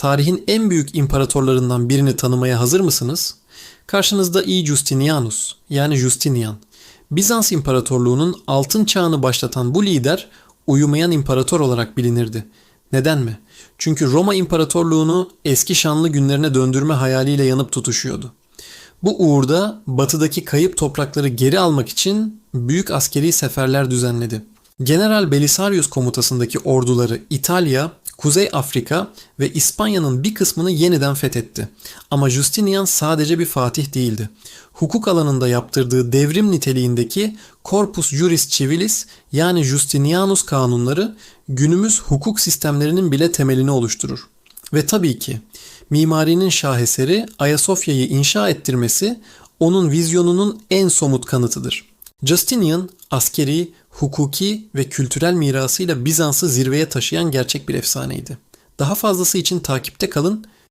tarihin en büyük imparatorlarından birini tanımaya hazır mısınız? Karşınızda I. Justinianus yani Justinian. Bizans İmparatorluğu'nun altın çağını başlatan bu lider uyumayan imparator olarak bilinirdi. Neden mi? Çünkü Roma İmparatorluğu'nu eski şanlı günlerine döndürme hayaliyle yanıp tutuşuyordu. Bu uğurda batıdaki kayıp toprakları geri almak için büyük askeri seferler düzenledi. General Belisarius komutasındaki orduları İtalya, Kuzey Afrika ve İspanya'nın bir kısmını yeniden fethetti. Ama Justinian sadece bir fatih değildi. Hukuk alanında yaptırdığı devrim niteliğindeki Corpus Juris Civilis yani Justinianus kanunları günümüz hukuk sistemlerinin bile temelini oluşturur. Ve tabii ki mimarinin şaheseri Ayasofya'yı inşa ettirmesi onun vizyonunun en somut kanıtıdır. Justinian askeri, hukuki ve kültürel mirasıyla Bizans'ı zirveye taşıyan gerçek bir efsaneydi. Daha fazlası için takipte kalın